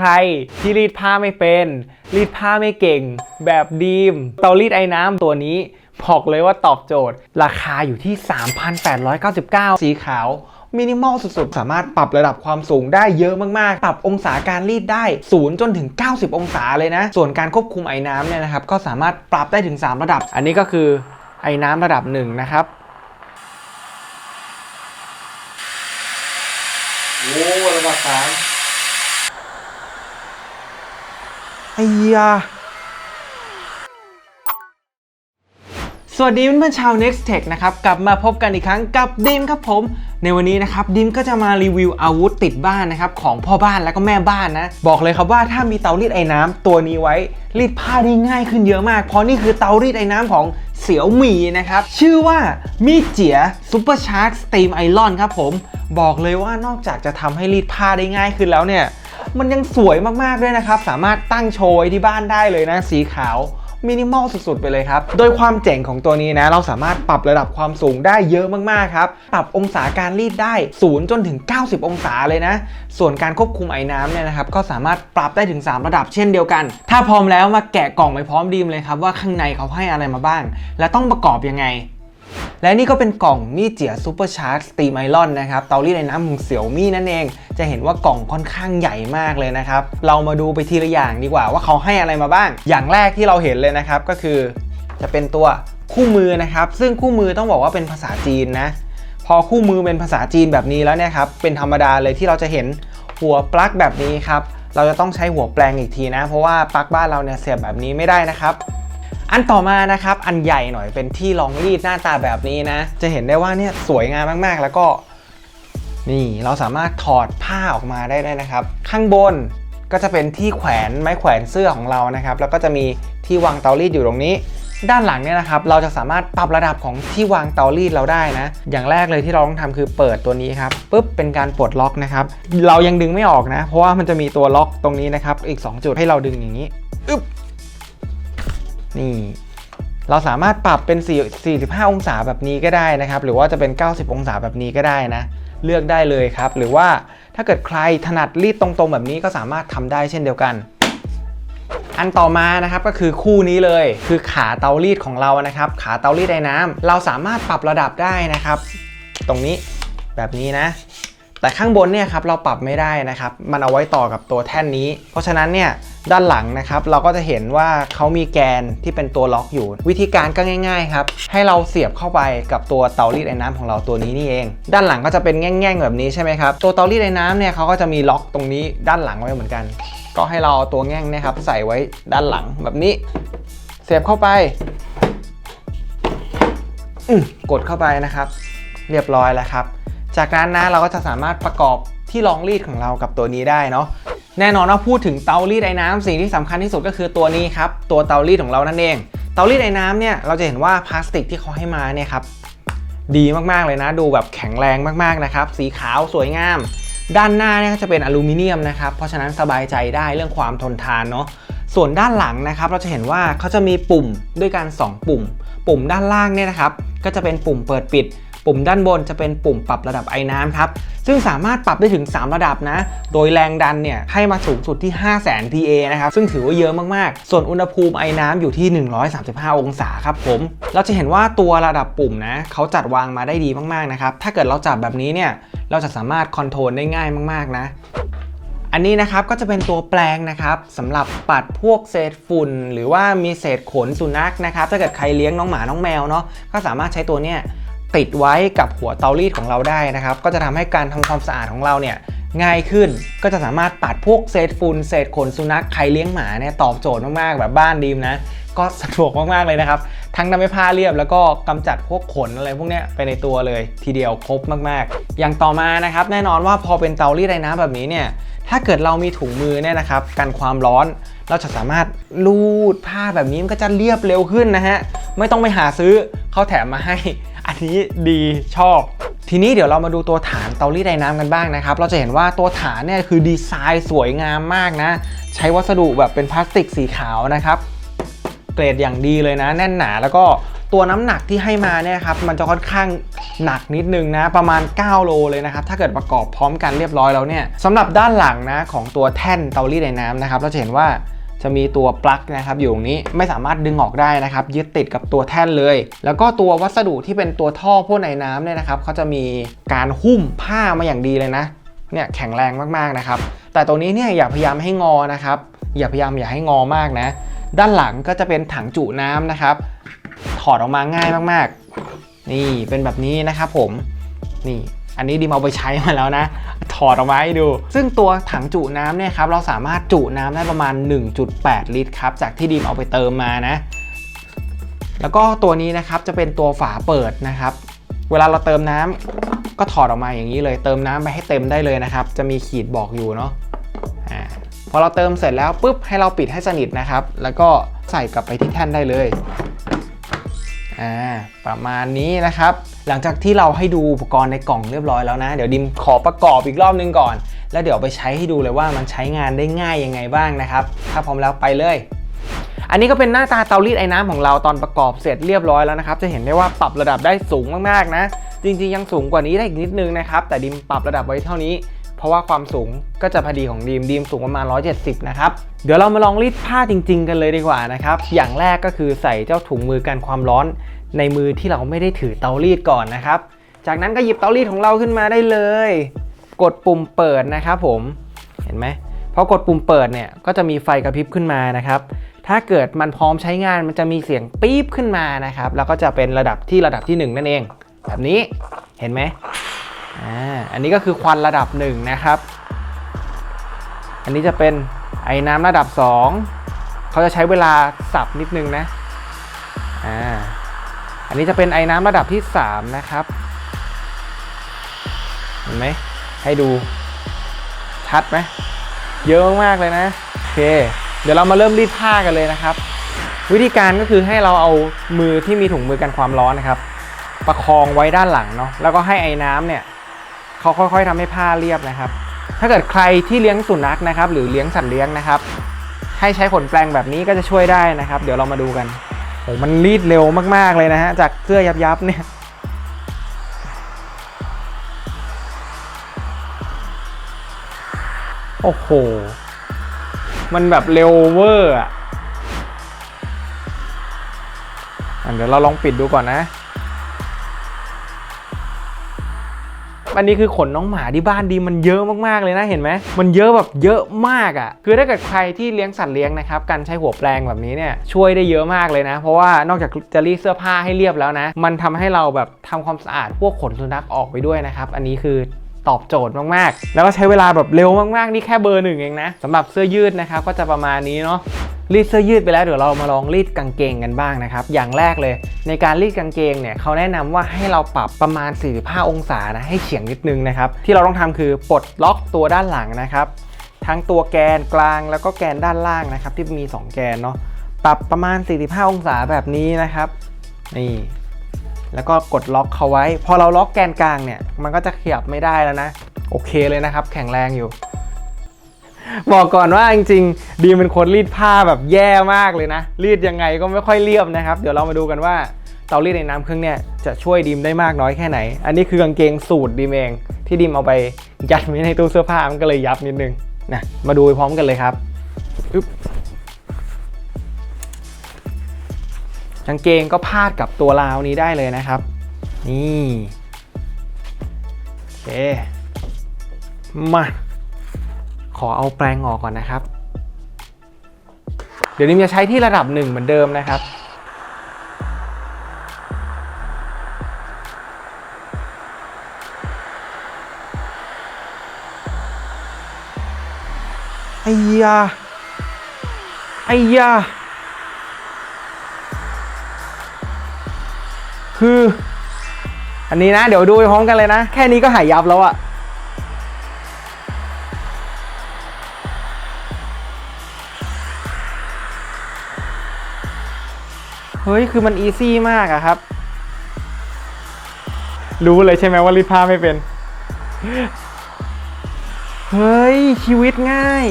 ใครที่รีดผ้าไม่เป็น รีดผ้าไม่เก่ง แบบดีม เตารีดไอ้น้ำตัวนี้บอกเลยว่าตอบโจทย์ ราคาอยู่ที่ 3,899 สีขาวมินิมอลสุดๆ สามารถปรับระดับความสูงได้เยอะมากๆ ปรับองศาการรีดได้0จนถึง 90 องศาเลยนะ ส่วนการควบคุมไอ้น้ำเนี่ยนะครับ ก็สามารถปรับได้ถึง 3 ระดับ อันนี้ก็คือไอ้น้ำระดับ 1 นะครับโอ้ระดับ3 ไอ้ยาสวัสดีเพื่อนๆชาว Next Tech นะครับ กลับมาพบกันอีกครั้งกับดิมครับผม ในวันนี้นะครับดิมก็จะมารีวิวอาวุธติดบ้านนะครับ ของพ่อบ้านแล้วก็แม่บ้านนะ บอกเลยครับว่าถ้ามีเตารีดไอ้น้ำตัวนี้ไว้ รีดผ้าได้ง่ายขึ้นเยอะมาก เพราะนี่คือเตารีดไอ้น้ำของเสี่ยวหมี่นะครับ ชื่อว่ามีเจียซูเปอร์ชาร์ s สตีมไอรอนครับผม บอกเลยว่านอกจากจะทำให้รีดผ้าได้ง่ายขึ้นแล้วเนี่ย มันยังสวยมากๆด้วยนะครับ สามารถตั้งโชว์ที่บ้านได้เลยนะสีขาวมินิมอลสุดๆ ไปเลยครับ โดยความเจ๋งของตัวนี้นะ เราสามารถปรับระดับความสูงได้เยอะมากๆ ครับ ปรับองศาการรีดได้ 0 จนถึง 90 องศาเลยนะ ส่วนการควบคุมไอ้น้ำเนี่ยนะครับ ก็สามารถปรับได้ถึง 3 ระดับเช่นเดียวกัน ถ้าพร้อมแล้วมาแกะกล่องไปพร้อมดีมเลยครับว่าข้างในเขาให้อะไรมาบ้าง และต้องประกอบยังไง และนี่ก็เป็นกล่องมีเจียซูเปอร์ชาร์จสตีมไอรอนนะครับ เตารีดไอ้น้ำของเสี่ยวมี่นั่นเอง จะเห็นว่ากล่องค่อนข้างใหญ่มากเลยนะครับ เรามาดูไปทีละอย่างดีกว่าว่าเขาให้อะไรมาบ้าง อย่างแรกที่เราเห็นเลยนะครับก็คือ จะเป็นตัวคู่มือนะครับ ซึ่งคู่มือต้องบอกว่าเป็นภาษาจีนนะ พอคู่มือเป็นภาษาจีนแบบนี้แล้วเนี่ยครับ เป็นธรรมดาเลยที่เราจะเห็นหัวปลั๊กแบบนี้ครับ เราจะต้องใช้หัวแปลงอีกทีนะ เพราะว่าปลั๊กบ้านเราเนี่ยเสียบแบบนี้ไม่ได้นะครับ อันต่อมานะครับอันใหญ่หน่อยเป็นที่รองรีดหน้าตาแบบนี้นะ จะเห็นได้ว่าเนี่ยสวยงามมากๆ แล้วก็ นี่เราสามารถถอดผ้าออกมาได้ด้วยนะครับ ข้างบนก็จะเป็นที่แขวนไม้แขวนเสื้อของเรานะครับ แล้วก็จะมีที่วางเตารีดอยู่ตรงนี้ ด้านหลังเนี่ยนะครับ เราจะสามารถปรับระดับของที่วางเตารีดเราได้นะ อย่างแรกเลยที่เราต้องทำคือเปิดตัวนี้ครับปุ๊บเป็นการปลดล็อกนะครับ เรายังดึงไม่ออกนะ เพราะว่ามันจะมีตัวล็อกตรงนี้นะครับ อีก 2 จุดให้เราดึงอย่างนี้อึ๊บ นี่ เราสามารถปรับเป็น4 45 องศาแบบนี้ก็ได้นะครับ หรือว่าจะเป็น 90 องศาแบบนี้ก็ได้นะ เลือกได้เลยครับ หรือว่าถ้าเกิดใครถนัดรีดตรงๆ แบบนี้ก็สามารถทำได้เช่นเดียวกันอันต่อมานะครับก็คือคู่นี้เลยคือขาเตารีดของเรานะครับ ขาเตารีดไอ้น้ำเราสามารถปรับระดับได้นะครับ ตรงนี้แบบนี้นะ แต่ข้างบนเนี่ยครับเราปรับไม่ได้นะครับ มันเอาไว้ต่อกับตัวแท่นนี้ เพราะฉะนั้นเนี่ยด้านหลังนะครับ เราก็จะเห็นว่าเขามีแกนที่เป็นตัวล็อกอยู่ วิธีการก็ง่ายๆครับให้เราเสียบเข้าไปกับตัวเตารีดไอ้น้ำของเราตัวนี้นี่เอง ด้านหลังก็จะเป็นแง่งๆแบบนี้ใช่ไหมครับตัวเตารีดไอ้น้ำเนี่ยเขาก็จะมีล็อกตรงนี้ด้านหลังไว้เหมือนกัน ก็ให้เราเอาตัวแง่งเนะครับใส่ไว้ด้านหลังแบบนี้ เสียบเข้าไปกดเข้าไปนะครับ เรียบร้อยแล้วครับ จากนั้นนะเราก็จะสามารถประกอบที่รองรีดของเรากับตัวนี้ได้เนาะแน่นอนว่าพูดถึงเตารีดไอ้น้ำสิ่งที่สำคัญที่สุดก็คือตัวนี้ครับ ตัวเตารีดของเรานั่นเอง เตารีดไอ้น้ำเนี่ยเราจะเห็นว่าพลาสติกที่เขาให้มาเนี่ยครับดีมากๆเลยนะ ดูแบบแข็งแรงมากๆนะครับ สีขาวสวยงาม ด้านหน้าเนี่ยก็จะเป็นอลูมิเนียมนะครับเพราะฉะนั้นสบายใจได้เรื่องความทนทานเนาะส่วนด้านหลังนะครับ เราจะเห็นว่าเขาจะมีปุ่มด้วยกัน 2 ปุ่ม ปุ่มด้านล่างเนี่ยนะครับ ก็จะเป็นปุ่มเปิดปิด ปุ่มด้านบนจะเป็นปุ่มปรับระดับไอ้น้ำครับ ซึ่งสามารถปรับได้ถึง 3 ระดับนะ โดยแรงดันเนี่ยให้มาสูงสุดที่ 5 0 0 0 0 0 PA นะครับ ซึ่งถือว่าเยอะมากๆ ส่วนอุณหภูมิไอ้น้ำอยู่ที่ 135 องศาครับผม เราจะเห็นว่าตัวระดับปุ่มนะเขาจัดวางมาได้ดีมากๆนะครับ ถ้าเกิดเราจับแบบนี้เนี่ยเราจะสามารถคอนโทรลได้ง่ายมากๆนะอันนี้นะครับก็จะเป็นตัวแปลงนะครับสำหรับปัดพวกเศษฝุ่น หรือว่ามีเศษขนสุนัขนะครับถ้าเกิดใครเลี้ยงน้องหมาน้องแมวเนาะก็สามารถใช้ตัวเนี้ย ติดไว้กับหัวเตารีดของเราได้นะครับ ก็จะทำให้การทำความสะอาดของเราเนี่ยง่ายขึ้นก็จะสามารถปัดพวกเศษฝุ่นเศษขนสุนัขใครเลี้ยงหมาเนี่ยตอบโจทย์มากๆ แบบบ้านดีมนะ ก็สะดวกมากๆเลยนะครับ ทั้งทำให้ผ้าเรียบแล้วก็กำจัดพวกขนอะไรพวกเนี้ยไปในตัวเลย ทีเดียวครบมากๆ อย่างต่อมานะครับแน่นอนว่าพอเป็นเตารีดไอ้น้ำแบบนี้เนี่ยถ้าเกิดเรามีถุงมือเนี่ยนะครับกันความร้อนเราจะสามารถลูดผ้าแบบนี้มันก็จะเรียบเร็วขึ้นนะฮะไม่ต้องไปหาซื้อเขาแถมมาให้ นนี้ดีชอบ ทีนี้เดี๋ยวเรามาดูตัวฐานเตารีดไอ้น้ำกันบ้างนะครับ เราจะเห็นว่าตัวฐานเนี่ยคือดีไซน์สวยงามมากนะ ใช้วัสดุแบบเป็นพลาสติกสีขาวนะครับ เกรดอย่างดีเลยนะ แน่นหนาแล้วก็ตัวน้ำหนักที่ให้มาเนี่ยครับมันจะค่อนข้างหนักนิดนึงนะ ประมาณ 9 โลเลยนะครับ ถ้าเกิดประกอบพร้อมกันเรียบร้อยแล้วเนี่ยสำหรับด้านหลังนะของตัวแท่นเตารีดไอ้น้ำนะครับ เราจะเห็นว่า จะมีตัวปลั๊กนะครับอยู่ตรงนี้ไม่สามารถดึงออกได้นะครับยึดติดกับตัวแท่นเลย แล้วก็ตัววัสดุที่เป็นตัวท่อพ่นไอ้น้ำเนี่ยนะครับเขาจะมีการหุ้มผ้ามาอย่างดีเลยนะเนี่ยแข็งแรงมากๆนะครับ แต่ตรงนี้เนี่ยอย่าพยายามให้งอนะครับ อย่าพยายามอย่าให้งอมากนะ ด้านหลังก็จะเป็นถังจุน้ำนะครับ ถอดออกมาง่ายมากๆ นี่เป็นแบบนี้นะครับผมนี่ อันนี้ดิมเอาไปใช้มาแล้วนะ ถอดออกมาให้ดู ซึ่งตัวถังจุน้ำเนี่ยครับเราสามารถจุน้ำได้ประมาณ 1.8 ลิตรครับจากที่ดิมเอาไปเติมมานะ แล้วก็ตัวนี้นะครับจะเป็นตัวฝาเปิดนะครับ เวลาเราเติมน้ำก็ถอดออกมาอย่างนี้เลย เติมน้ำไปให้เต็มได้เลยนะครับ จะมีขีดบอกอยู่เนาะอ่าพอเราเติมเสร็จแล้วปุ๊บให้เราปิดให้สนิทนะครับ แล้วก็ใส่กลับไปที่แท่นได้เลย อ่าประมาณนี้นะครับ หลังจากที่เราให้ดูอุปกรณ์ในกล่องเรียบร้อยแล้วนะ เดี๋ยวดิมขอประกอบอีกรอบนึงก่อน แล้วเดี๋ยวไปใช้ให้ดูเลยว่ามันใช้งานได้ง่ายยังไงบ้างนะครับ ถ้าพร้อมแล้วไปเลย อันนี้ก็เป็นหน้าตาเตารีดไอ้น้ำของเราตอนประกอบเสร็จเรียบร้อยแล้วนะครับ จะเห็นได้ว่าปรับระดับได้สูงมากๆนะ จริงๆยังสูงกว่านี้ได้อีกนิดนึงนะครับ แต่ดิมปรับระดับไว้เท่านี้ เพราะว่าความสูงก็จะพอดีของดีมดีมสูงประมาณ 170 นะครับ เดี๋ยวเรามาลองรีดผ้าจริง ๆ กันเลยดีกว่านะครับ อย่างแรกก็คือใส่เจ้าถุงมือกันความร้อน ในมือที่เราไม่ได้ถือเตารีดก่อนนะครับ จากนั้นก็หยิบเตารีดของเราขึ้นมาได้เลย กดปุ่มเปิดนะครับผม เห็นไหมพอกดปุ่มเปิดเนี่ยก็จะมีไฟกระพริบขึ้นมานะครับ ถ้าเกิดมันพร้อมใช้งานมันจะมีเสียงปี๊บขึ้นมานะครับ แล้วก็จะเป็นระดับที่ระดับที่ 1 นั่นเอง แบบนี้ เห็นไหม อ่าอันนี้ก็คือควันระดับ1นะครับ อันนี้จะเป็นไอ้น้ำระดับ 2 เขาจะใช้เวลาสับนิดนึงนะอ่าอันนี้จะเป็นไอ้น้ำระดับที่ 3 นะครับเห็นไหมให้ดูชัดไหมเยอะมากๆเลยนะโอเค เดี๋ยวเรามาเริ่มรีดผ้ากันเลยนะครับ วิธีการก็คือให้เราเอามือที่มีถุงมือกันความร้อนนะครับ ประคองไว้ด้านหลังเนาะแล้วก็ให้ไอ้น้ำเนี่ย เขาค่อยๆทำให้ผ้าเรียบนะครับ ถ้าเกิดใครที่เลี้ยงสุนัขนะครับ หรือเลี้ยงสัตว์เลี้ยงนะครับ ให้ใช้ขนแปรงแบบนี้ก็จะช่วยได้นะครับ เดี๋ยวเรามาดูกันโอ้มันรีดเร็วมากๆเลยนะฮะจากเสื้อยับๆเนี่ยโอ้โห มันแบบเร็วเวอร์อะอะเดี๋ยวเราลองปิดดูก่อนนะ อันนี้คือขนน้องหมาที่บ้านดีมันเยอะมากๆเลยนะเห็นไหมมันเยอะแบบเยอะมากอะ่ะ คือถ้าเกิดใครที่เลี้ยงสัตว์เลี้ยงนะครับการใช้หัวแปรงแบบนี้เนี่ยช่วยได้เยอะมากเลยนะ เพราะว่านอกจากจะรีดเสื้อผ้าให้เรียบแล้วนะ มันทำให้เราแบบทำความสะอาดพวกขนสุนัขออกไปด้วยนะครับอันนี้คือ ตอบโจทย์มากๆ แล้วก็ใช้เวลาแบบเร็วมากๆ นี่แค่เบอร์หนึ่งเองนะสำหรับเสื้อยืดนะครับก็จะประมาณนี้เนาะรีดเสื้อยืดไปแล้วเดี๋ยวเรามาลองรีดกางเกงกันบ้างนะครับอย่างแรกเลย ในการรีดกางเกงเนี่ยเขาแนะนำว่าให้เราปรับประมาณ 45 องศานะให้เฉียงนิดนึงนะครับที่เราต้องทำคือปลดล็อกตัวด้านหลังนะครับทั้งตัวแกนกลางแล้วก็แกนด้านล่างนะครับที่มี 2 แกนเนาะปรับประมาณ 45 องศาแบบนี้นะครับนี่ แล้วก็กดล็อกเขาไว้ พอเราล็อกแกนกลางเนี่ย มันก็จะขยับไม่ได้แล้วนะ โอเคเลยนะครับ แข็งแรงอยู่ บอกก่อนว่าจริงๆ ดีมเป็นคนรีดผ้าแบบแย่มากเลยนะ รีดยังไงก็ไม่ค่อยเรียบนะครับ เดี๋ยวเรามาดูกันว่าเตารีดในน้ำเครื่องเนี่ยจะช่วยดีมได้มากน้อยแค่ไหน อันนี้คือกางเกงสูตรดีมเอง ที่ดีมเอาไปยัดไว้ในตู้เสื้อผ้ามันก็เลยยับนิดนึงนะมาดูพร้อมกันเลยครับอึ๊บ กางเกงก็พาดกับตัวราวนี้ได้เลยนะครับ นี่โอเคมาขอเอาแปรงออกก่อนนะครับ เดี๋ยวนิมจะใช้ที่ระดับหนึ่งเหมือนเดิมนะครับไอ้ยา คือ อันนี้นะ เดี๋ยวดูไปพร้อมกันเลยนะ แค่นี้ก็หายยับแล้วอะเฮ้ย คือมันอีซี่มากอะครับ รู้เลยใช่ไหมว่ารีดผ้าไม่เป็น เฮ้ย ชีวิตง่าย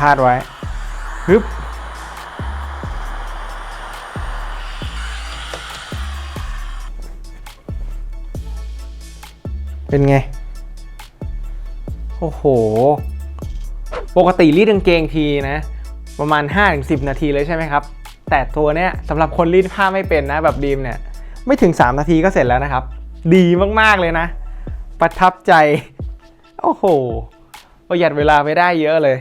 พาดไว้ฮึบเป็นไง โอ้โห ปกติรีดกางเกงทีนะ ประมาณ 5-10 นาทีเลยใช่ไหมครับ แต่ตัวเนี้ยสำหรับคนรีดผ้าไม่เป็นนะแบบดีมเนี่ย ไม่ถึง 3 นาทีก็เสร็จแล้วนะครับ ดีมากๆเลยนะ ประทับใจ โอ้โห ประหยัดเวลาไปได้เยอะเลย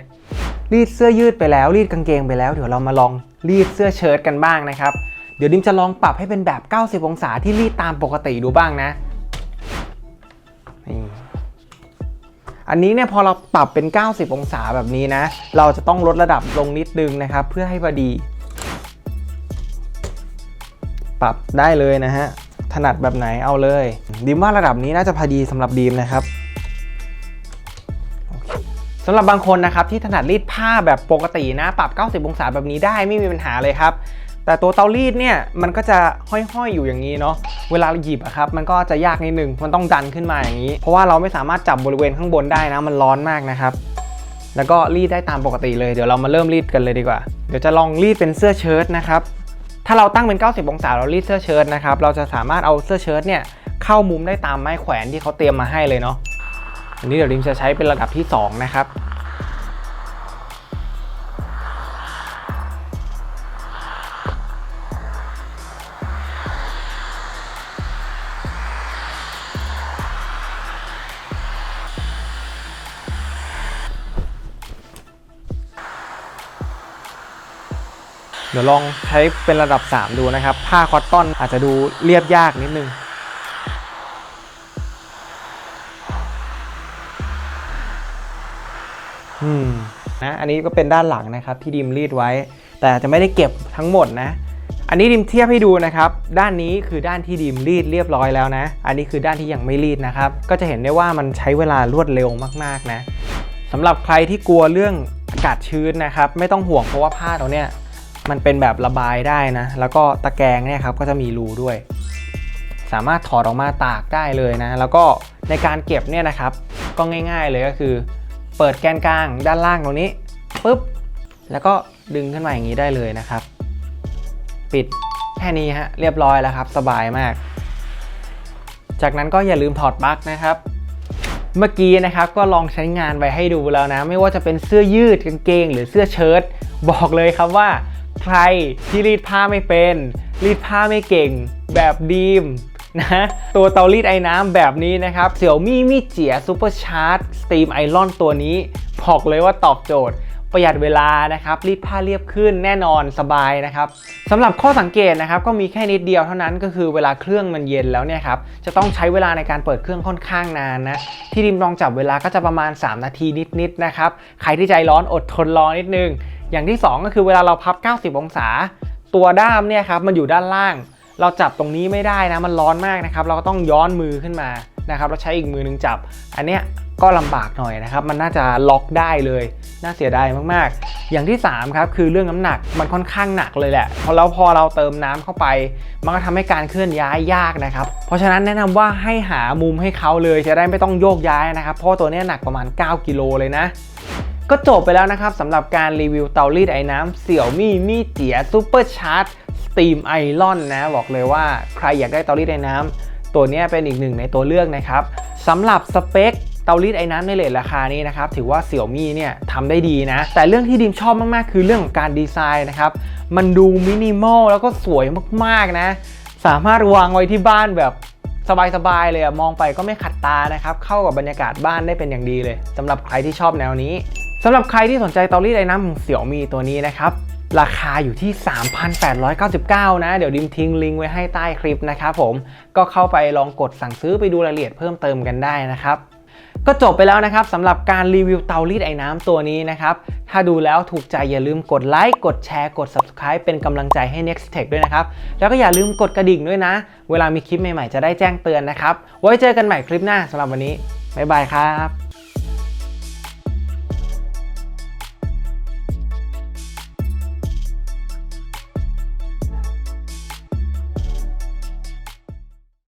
รีดเสื้อยืดไปแล้ว รีดกางเกงไปแล้วเดี๋ยวเรามาลองรีดเสื้อเชิ้ตกันบ้างนะครับ เดี๋ยวดิมจะลองปรับให้เป็นแบบ 90 องศาที่รีดตามปกติดูบ้างนะนี่อันนี้เนี่ยพอเราปรับเป็น 90 องศาแบบนี้นะ เราจะต้องลดระดับลงนิดนึงนะครับ เพื่อให้พอดี ปรับได้เลยนะฮะถนัดแบบไหนเอาเลยดีมว่าระดับนี้น่าจะพอดีสำหรับดีมนะครับำหรับบางคนนะครับที่ถนัดรีดผ้าแบบปกตินะปรับ 90 องศาแบบนี้ได้ไม่มีปัญหาเลยครับ แต่ตัวเตารีดเนี่ยมันก็จะห้อยๆอยู่อย่างนี้เนาะเวลาหยิบอะครับมันก็จะยากนิดนึงมันต้องดันขึ้นมาอย่างนี้ เพราะว่าเราไม่สามารถจับบริเวณข้างบนได้นะมันร้อนมากนะครับแล้วก็รีดได้ตามปกติเลยเดี๋ยวเรามาเริ่มรีดกันเลยดีกว่า เดี๋ยวจะลองรีดเป็นเสื้อเชิ้ตนะครับถ้าเราตั้งเป็น 90 องศาเรารีดเสื้อเชิ้ตนะครับเราจะสามารถเอาเสื้อเชิ้ตเนี่ยเข้ามุมได้ตามไม้แขวนที่เขาเตรียมมาให้เลยเนาะ อันนี้เดี๋ยวริมจะใช้เป็นระดับที่ 2 นะครับเดี๋ยวลองใช้เป็นระดับ 3 ดูนะครับ ผ้าคอตตอนอาจจะดูเรียบยากนิดนึง นะอันนี้ก็เป็นด้านหลังนะครับที่ดิมรีดไว้ แต่จะไม่ได้เก็บทั้งหมดนะ อันนี้ดิมเทียบให้ดูนะครับ ด้านนี้คือด้านที่ดิมรีดเรียบร้อยแล้วนะ อันนี้คือด้านที่ยังไม่รีดนะครับ ก็จะเห็นได้ว่ามันใช้เวลารวดเร็วมากๆนะสำหรับใครที่กลัวเรื่องอากาศชื้นนะครับ ไม่ต้องห่วงเพราะว่าผ้าตัวเนี้ยมันเป็นแบบระบายได้นะ แล้วก็ตะแกรงเนี่ยครับก็จะมีรูด้วย สามารถถอดออกมาตากได้เลยนะ แล้วก็ในการเก็บเนี่ยนะครับ ก็ง่าย ๆเลยก็คือ เปิดแกนกลางด้านล่างตรงนี้ปุ๊บแล้วก็ดึงขึ้นมาอย่างนี้ได้เลยนะครับ ปิดแค่นี้ฮะเรียบร้อยแล้วครับ สบายมาก จากนั้นก็อย่าลืมถอดปลั๊กนะครับ เมื่อกี้นะครับก็ลองใช้งานไปให้ดูแล้วนะ ไม่ว่าจะเป็นเสื้อยืดกางเกง หรือเสื้อเชิ้ตบอกเลยครับว่า ใครที่รีดผ้าไม่เป็น รีดผ้าไม่เก่ง แบบดีม นะตัวเตารีดไอ้น้ำแบบนี้นะครับเสี่ยวมี่มี่เจียซูเปอร์ชาร์จสตรีมไอรอนตัวนี้บอกเลยว่าตอบโจทย์ประหยัดเวลานะครับรีดผ้าเรียบขึ้นแน่นอนสบายนะครับสำหรับข้อสังเกตนะครับก็มีแค่นิดเดียวเท่านั้นก็คือเวลาเครื่องมันเย็นแล้วเนี่ยครับจะต้องใช้เวลาในการเปิดเครื่องค่อนข้างนานนะที่ริมลองจับเวลาก็จะประมาณ 3 นาทีนิดๆนะครับใครที่ใจร้อนอดทนรอนิดนึง อย่างที่ 2 ก็คือเวลาเราพับ 90 องศา ตัวด้ามเนี่ยครับมันอยู่ด้านล่าง เราจับตรงนี้ไม่ได้นะมันร้อนมากนะครับ เราก็ต้องย้อนมือขึ้นมานะครับเราใช้อีกมือหนึงจับ อันเนี้ยก็ลำบากหน่อยนะครับ มันน่าจะล็อกได้เลย น่าเสียดายมากๆ อย่างที่ 3 ครับ คือเรื่องน้ำหนักมันค่อนข้างหนักเลยแหละพอแล้วพอเราเติมน้ำเข้าไป มันก็ทำให้การเคลื่อนย้ายยากนะครับ เพราะฉะนั้นแนะนำว่าให้หามุมให้เขาเลย จะได้ไม่ต้องโยกย้ายนะครับ เพราะตัวเนี้ยหนักประมาณ 9 กิโลเลยนะ ก็จบไปแล้วนะครับสำหรับการรีวิวเตารีดไอ้น้ำเสี่ยวมี่มี่เจียซูเปอร์ชาร์จ สตรีมไอรอนนะบอกเลยว่าใครอยากได้เตารีดไอ้น้ำตัวนี้เป็นอีกหนึ่งในตัวเลือกนะครับสำหรับสเปคเตารีดไอ้น้ำในเลทราคานี้นะครับถือว่าเสี่ยวมี่เนี่ยทำได้ดีนะ แต่เรื่องที่ดิมชอบมาก ๆ คือเรื่องของการดีไซน์นะครับมันดูมินิมอลแล้วก็สวยมาก ๆ นะ สามารถวางไว้ที่บ้านแบบสบาย ๆ เลยอะมองไปก็ไม่ขัดตานะครับ เข้ากับบรรยากาศบ้านได้เป็นอย่างดีเลยสำหรับใครที่ชอบแนวนี้สำหรับใครที่สนใจเตารีดไอ้น้ำของเสี่ยวมี่ตัวนี้นะครับ ราคาอยู่ที่ 3,899 นะ เดี๋ยวดิมทิ้งลิงก์ไว้ให้ใต้คลิปนะครับผม ก็เข้าไปลองกดสั่งซื้อไปดูรายละเอียดเพิ่มเติมกันได้นะครับ ก็จบไปแล้วนะครับสำหรับการรีวิวเตารีดไอ้น้ำตัวนี้นะครับ ถ้าดูแล้วถูกใจอย่าลืมกดไลค์ กดแชร์ กด subscribe เป็นกำลังใจให้ Next Tech ด้วยนะครับ แล้วก็อย่าลืมกดกระดิ่งด้วยนะ เวลามีคลิปใหม่ๆจะได้แจ้งเตือนนะครับ ไว้เจอกันใหม่คลิปหน้าสำหรับวันนี้ บ๊ายบายครับ